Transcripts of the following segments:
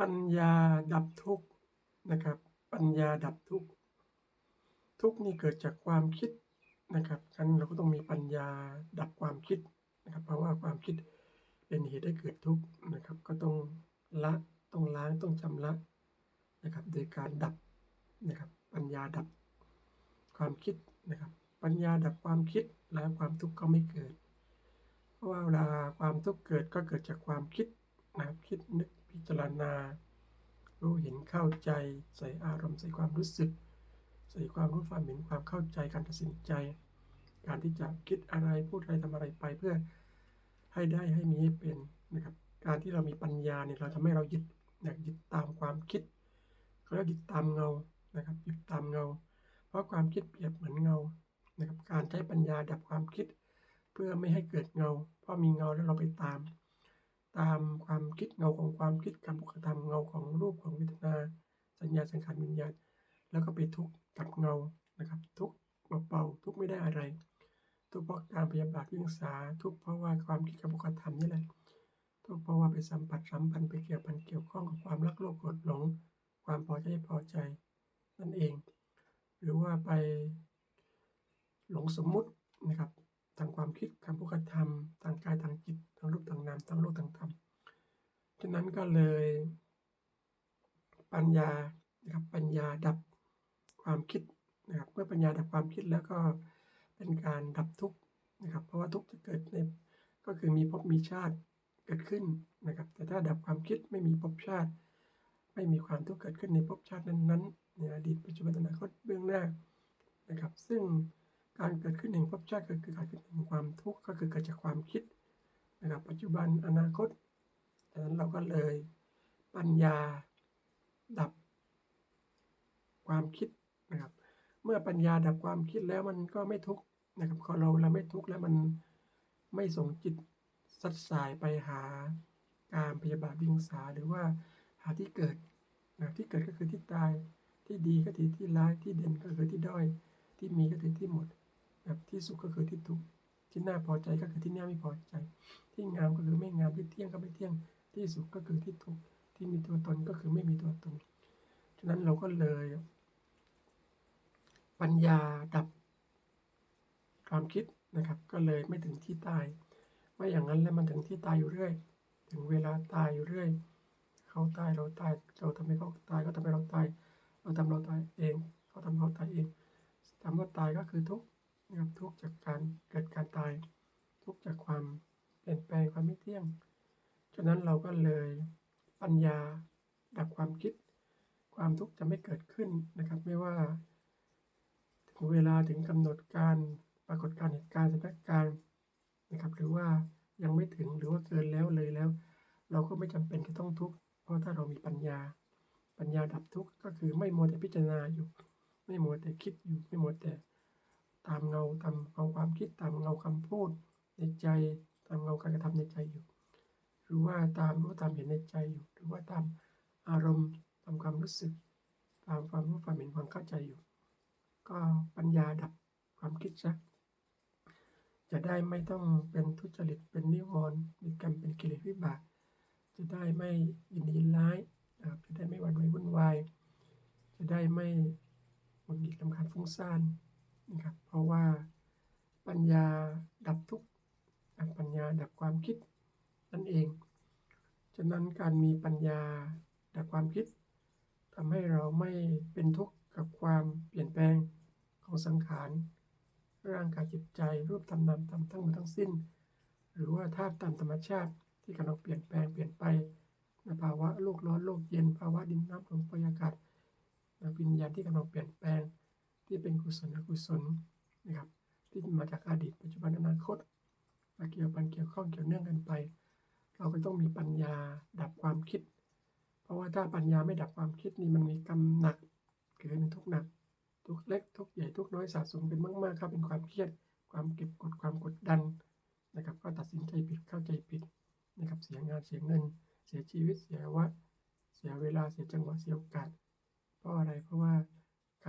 ปัญญาดับทุกข์นะครับ ปัญญาดับทุกข์ทุกข์นี่เกิดจากความคิดนะครับฉะนั้นเราก็ต้องมีปัญญาดับความคิดนะครับ เพราะว่าความคิดเป็นเหตุให้เกิดทุกข์นะครับ ก็ต้องละต้องล้างต้องชำระนะครับ โดยการดับนะครับ ปัญญาดับความคิดนะครับ ปัญญาดับความคิดแล้วความทุกข์ก็ไม่เกิด เพราะว่าเวลาความทุกข์เกิดก็เกิดจากความคิดนะครับคิดนึก พิจารณา รู้เห็นเข้าใจ ใส่อารมณ์ ใส่ความรู้สึก ใส่ความรู้ความเห็นความเข้าใจการตัดสินใจ การที่จะคิดอะไรพูดอะไรทำอะไรไปเพื่อให้ได้ให้มีให้เป็นนะครับ การที่เรามีปัญญาเนี่ยเราทำให้เรายึดนะยึดตามความคิดเขาเรียกยึดตามเงานะครับยึดตามเงา เพราะความคิดเปรียบเหมือนเงานะครับการใช้ปัญญาดับความคิด เพื่อไม่ให้เกิดเงา เพราะมีเงาแล้วเราไปตาม ตามความคิดเงาของความคิดการกระทำเงาของรูปของเวทนา สัญญาสังขารวิญญาณ แล้วก็ไปทุกข์กับเงานะครับ ทุกข์เบาๆทุกข์ไม่ได้อะไร ทุกข์เพราะการพยาบาทวิงสาทุกข์เพราะว่าความคิดกับกระทำนี่แหละทุกข์เพราะว่าไปสัมผัสสัมพันธ์ไปเกี่ยวพันเกี่ยวข้องกับความรักโลภโกรธหลง ความพอใจพอใจนั่นเอง หรือว่าไปหลงสมมุตินะครับ ทางความคิดคำพูดกระทำทางกายทางจิตทางรูปทางนามทางโลกทางธรรมฉะนั้นก็เลย ปัญญานะครับปัญญาดับความคิดนะครับเมื่อปัญญาดับความคิดแล้วก็เป็นการดับทุกข์นะครับ เพราะว่าทุกข์จะเกิดในก็คือมีภพมีชาติเกิดขึ้นนะครับ แต่ถ้าดับความคิดไม่มีภพชาติ ไม่มีความทุกข์เกิดขึ้นในภพชาตินั้นๆในอดีตปัจจุบันอนาคตเบื้องหน้านะครับ ซึ่ง การเกิดขึ้นแห่งภพชาติก็คือการเกิดแห่งความทุกข์ก็คือเกิดจากความคิดนะครับ ปัจจุบันอนาคตดังนั้นเราก็เลยปัญญาดับความคิดนะครับ เมื่อปัญญาดับความคิดแล้วมันก็ไม่ทุกข์นะครับพอเราเราไม่ทุกข์แล้วมันไม่ส่งจิตสัดสายไปหาการพยาบาทวิงสาหรือว่าหาที่เกิดนะที่เกิดก็คือที่ตายที่ดีก็คือที่ร้ายที่เด่นก็คือที่ด้อย ที่มีก็คือที่หมด นะครับที่สุขก็คือที่ทุกข์ที่น่าพอใจก็คือที่น่าไม่พอใจ ที่งามก็คือไม่งามที่เที่ยงก็ไม่เที่ยง ที่สุขก็คือที่ทุกข์ที่มีตัวตนก็คือไม่มีตัวตนฉะนั้นเราก็เลย ปัญญาดับความคิดนะครับ ก็เลยไม่ถึงที่ตาย ไม่อย่างนั้นแล้วมันถึงที่ตายอยู่เรื่อย ถึงเวลาตายอยู่เรื่อย เขาตายเราตาย เราทำให้เขาตายก็ทำให้เราตาย เราทำเราตายเอง เขาทำเขาตายเองคำว่าตายก็คือทุกข์ นะครับทุกจากการเกิดการตาย ทุกจากความเปลี่ยนแปลงความไม่เที่ยงฉะนั้นเราก็เลยปัญญาดับความคิด ความทุกข์จะไม่เกิดขึ้นนะครับ ไม่ว่าถึงเวลาถึงกำหนดการปรากฏการณ์เหตุการณ์สถานการณ์นะครับ หรือว่ายังไม่ถึงหรือว่าเกินแล้วเลยแล้ว เราก็ไม่จำเป็นจะต้องทุกข์เพราะถ้าเรามีปัญญา ปัญญาดับทุกข์ก็คือไม่มัวแต่พิจารณาอยู่ ไม่มัวแต่คิดอยู่ไม่มัวแต่ ตามเงาตามเงาความคิดตามเงาคำพูดในใจตามเงาการกระทำในใจอยู่ หรือว่าตามรู้ตามเห็นในใจอยู่ หรือว่าตามอารมณ์ตามความรู้สึก ตามความรู้ความเห็นความเข้าใจอยู่ ก็ปัญญาดับความคิดซะจะได้ไม่ต้องเป็นทุจริตเป็นนิวรณ์มีกรรมเป็นกิเลสวิบากจะได้ไม่ยินดีร้ายนะครับจะได้ไม่หวั่นไหววุ่นวาย จะได้ไม่หงุดหงิดลำคาญฟุ้งซ่าน นะครับ เพราะว่าปัญญาดับทุกข์ปัญญาดับความคิดนั่นเอง ฉะนั้นการมีปัญญาดับความคิดทำให้เราไม่เป็นทุกข์กับความเปลี่ยนแปลงของสังขารร่างกายจิตใจรูปธรรมนามธรรมทั้งหมดทั้งสิ้น หรือว่าธาตุตามธรรมชาติที่กำลังเปลี่ยนแปลงเปลี่ยนไปในภาวะโลกร้อนโลกเย็นภาวะดินน้ำลมไฟอากาศวิญญาณที่กำลังเปลี่ยนแปลง ที่เป็นกุศลอกุศลนะครับที่มาจากอดีตปัจจุบันอนาคตมาเกี่ยวพันเกี่ยวข้องเกี่ยวเนื่องกันไป เราก็ต้องมีปัญญาดับความคิด เพราะว่าถ้าปัญญาไม่ดับความคิดนี่มันมีกรรมหนักเกิดเป็นทุกหนัก ทุกเล็ก ทุกใหญ่ทุกน้อยสะสมเป็นมากๆครับเป็นความเครียด ความเก็บกดความกดดันนะครับ ก็ตัดสินใจผิดเข้าใจผิดนะครับเสียงานเสียเงิน เสียชีวิตเสียวัดเสียเวลาเสียจังหวะเสียโอกาสเพราะอะไรเพราะว่า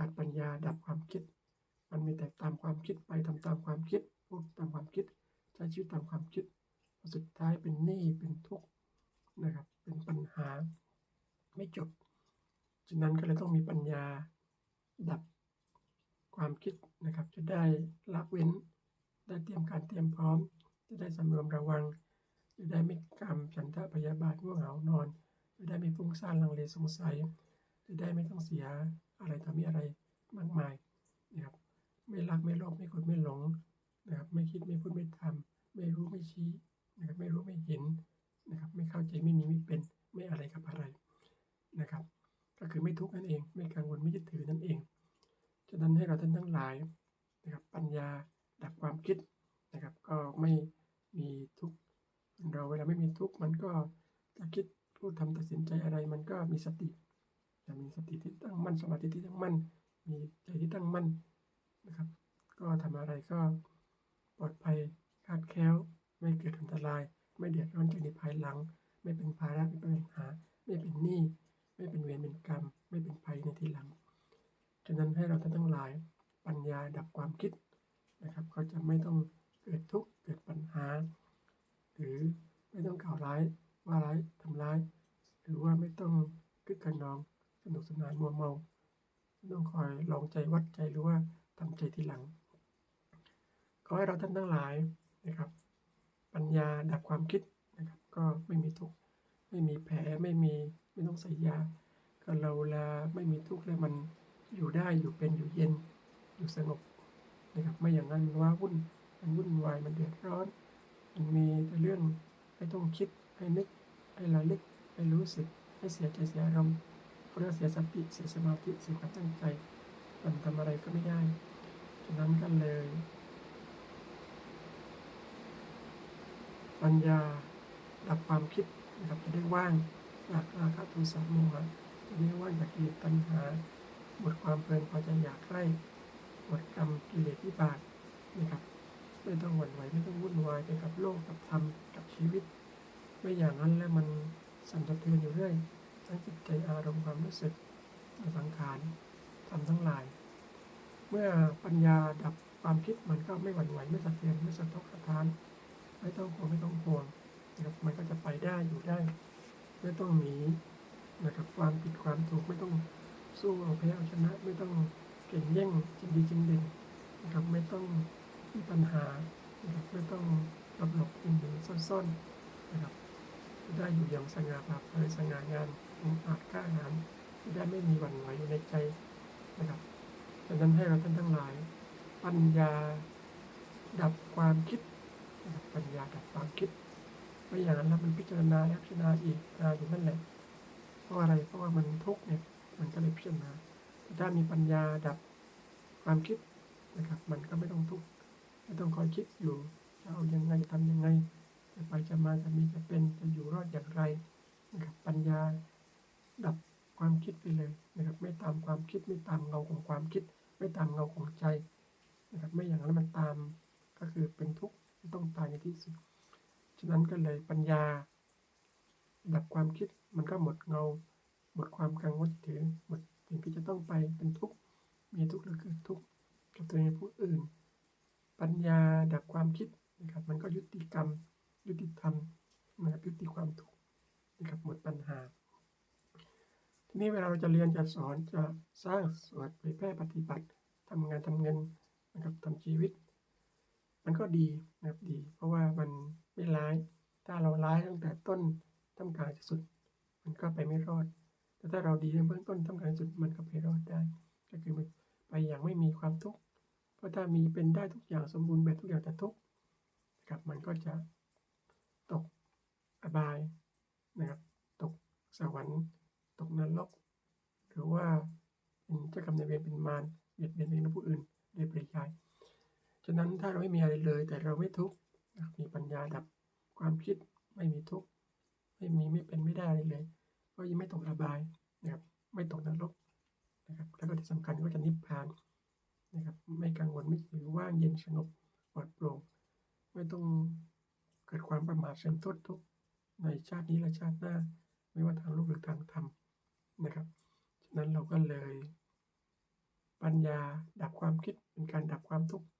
ขาดปัญญาดับความคิด มันมีแต่ตามความคิดไปทำตามความคิด พูดตามความคิด ใช้ชีวิตตามความคิด สุดท้ายเป็นหนี้เป็นทุกข์นะครับ เป็นปัญหาไม่จบฉะนั้นก็เลยต้องมีปัญญาดับความคิดนะครับ จะได้ละเว้น ได้เตรียมการเตรียมพร้อม จะได้สำรวมระวัง จะได้ไม่กรรมฉันทะพยาบาทง่วงเหงานอน จะได้ไม่ฟุ้งซ่านลังเลสงสัย จะได้ไม่ต้องเสีย อะไรต่อมีอะไรมากมายนะครับไม่รักไม่โลภไม่กรธไม่หลงนะครับ ไม่คิดไม่พูดไม่ทำไม่รู้ไม่ชี้นะครับ ไม่รู้ไม่เห็นนะครับ ไม่เข้าใจไม่มีไม่เป็นไม่อะไรกับอะไรนะครับ ก็คือไม่ทุกข์นั่นเอง ไม่กังวลไม่ยึดถือนั่นเองฉะนั้นให้เราท่านทั้งหลายนะครับ ปัญญาดับความคิดนะครับ ก็ไม่มีทุกข์เราเวลาไม่มีทุกข์มันก็จะคิดพูดทำตัดสินใจอะไร มันก็มีสติ จะมีสติที่ตั้งมั่นสมาธิที่ตั้งมั่น มีใจที่ตั้งมั่นนะครับ ก็ทำอะไรก็ปลอดภัยคาดแคล้ว ไม่เกิดอันตราย ไม่เดือดร้อนใจในภายหลัง ไม่เป็นภาระไม่เป็นปัญหา ไม่เป็นหนี้ไม่เป็นเวรเป็นกรรม ไม่เป็นภัยในทีหลังฉะนั้นให้เราท่านทั้งหลายปัญญาดับความคิดนะครับ ก็จะไม่ต้องเกิดทุกข์เกิดปัญหา หรือไม่ต้องกล่าวร้ายว่าร้ายทำร้าย หรือว่าไม่ต้องคึกขนอง นุกสนานมัวเมาต้องคอยลองใจวัดใจหรือว่าทำใจทีหลัง ขอให้เราท่านทั้งหลายนะครับ ปัญญาดับความคิดนะครับ ก็ไม่มีทุกข์ไม่มีแผลไม่มีไม่ต้องใส่ยาก็เราลาไม่มีทุกข์แล้วมันอยู่ได้อยู่เป็นอยู่เย็นอยู่สงบนะครับ ไม่อย่างนั้นว่าวุ่นมันวุ่นวายมันเดือดร้อน มันมีแต่เรื่องให้ต้องคิดให้นึกให้ระลึกให้รู้สึกให้เสียใจเสียอารมณ์ เพราะเสียสติเสียสมาธิเสียความตั้งใจมันทำอะไรก็ไม่ได้ฉะนั้นกันเลย ปัญญาดับความคิดนะครับจะได้ว่างจากราคะโทสะโมหะจะได้ว่างจากกิเลสตัณหาหมดความเพลินพอใจอยากใกล้หมดกรรมกิเลสที่บาปนะครับไม่ต้องหวั่นไหวไม่ต้องวุ่นวายไปกับโลกกับธรรมกับชีวิต ไม่อย่างนั้นแล้วมันสั่นสะเทือนอยู่เรื่อย ทั้งจิตใจอารมณ์ความรู้สึกสังขารทำทั้งหลาย เมื่อปัญญาดับความคิดมันก็ไม่หวั่นไหวไม่สะเทือนไม่สะทกสะท้าน ไม่ต้องกลัวไม่ต้องห่วงนะครับมันก็จะไปได้อยู่ได้ ไม่ต้องหนีนะครับความผิดความถูกไม่ต้องสู้เอาแพ้เอาชนะ ไม่ต้องเก่งแย่งจริงดีจริงเด่นนะครับไม่ต้องมีปัญหานะครับไม่ต้องหลบหลบหนีหนีซ่อนๆนะครับจะได้อยู่อย่างสง่าผ่าเผยสง่างาม องอาจกล้าหาญจะได้ไม่มีหวั่นไหวอยู่ในใจนะครับดังนั้นให้เราท่านทั้งหลาย ปัญญาดับความคิดปัญญาดับความคิดไม่อย่างนั้นแล้วมันพิจารณาแล้วพิจารณาอีกนานอยู่นั่นแหละ เพราะอะไรเพราะว่ามันทุกเนี่ยมันก็เลยพิจารณาแต่ถ้ามีปัญญาดับความคิดนะครับ มันก็ไม่ต้องทุกข์ไม่ต้องคอยคิดอยู่จะเอายังไงทำยังไงจะไปจะมาจะมีจะเป็นจะอยู่รอดอย่างไรนะครับปัญญา ดับความคิดไปเลยนะครับ ไม่ตามความคิดไม่ตามเงาของความคิด ไม่ตามเงาของใจนะครับ ไม่อย่างนั้นมันตามก็คือเป็นทุกข์ต้องตายในที่สุด ฉะนั้นก็เลยปัญญา ดับความคิดมันก็หมดเงา หมดความกังวลถือหมดสิ่งที่จะต้องไปเป็นทุกข์มีทุกข์แล้วคือทุกข์กับตัวเองผู้อื่น ปัญญาดับความคิดนะครับ มันก็ยุติกรรม ยุติธรรมนะครับยุติความทุกข์นะครับหมดปัญหา นี้เวลาเราจะเรียนจะสอนจะสร้างสวดเผยแพร่ปฏิบัติทำงานทำเงินนะครับทำชีวิต มันก็ดีนะครับดี เพราะว่ามันไม่ร้าย ถ้าเราร้ายตั้งแต่ต้นทำกลางสุด มันก็ไปไม่รอด แต่ถ้าเราดีในเบื้องต้นทำกลางสุดมันก็ไปรอดได้ ก็คือไปอย่างไม่มีความทุกข์เพราะถ้ามีเป็นได้ทุกอย่างสมบูรณ์แบบทุกอย่างแต่ทุกข์นะครับมันก็จะตกอบายนะครับตกสวรรค์ ตกนรกหรือว่าเป็นเจ้ากรรมนายเวรเป็นมารเบียดเบียนเองและผู้อื่นโดยปริยายฉะนั้นถ้าเราไม่มีอะไรเลย แต่เราไม่ทุกข์มีปัญญาดับความคิดไม่มีทุกข์ไม่มีไม่เป็นไม่ได้อะไรเลย ก็ยังไม่ตกอบายนะครับไม่ตกนรกนะครับแล้วก็ที่สำคัญก็จะนิพพานนะครับไม่กังวลไม่ถือว่างเย็นสงบปลอดโปร่งไม่ต้องเกิดความประมาทเสื่อมทดทุกข์ในชาตินี้และชาติหน้า ไม่ว่าทางโลกหรือทางธรรมนะครับฉะนั้นเราก็เลย ปัญญาดับความคิดเป็น การ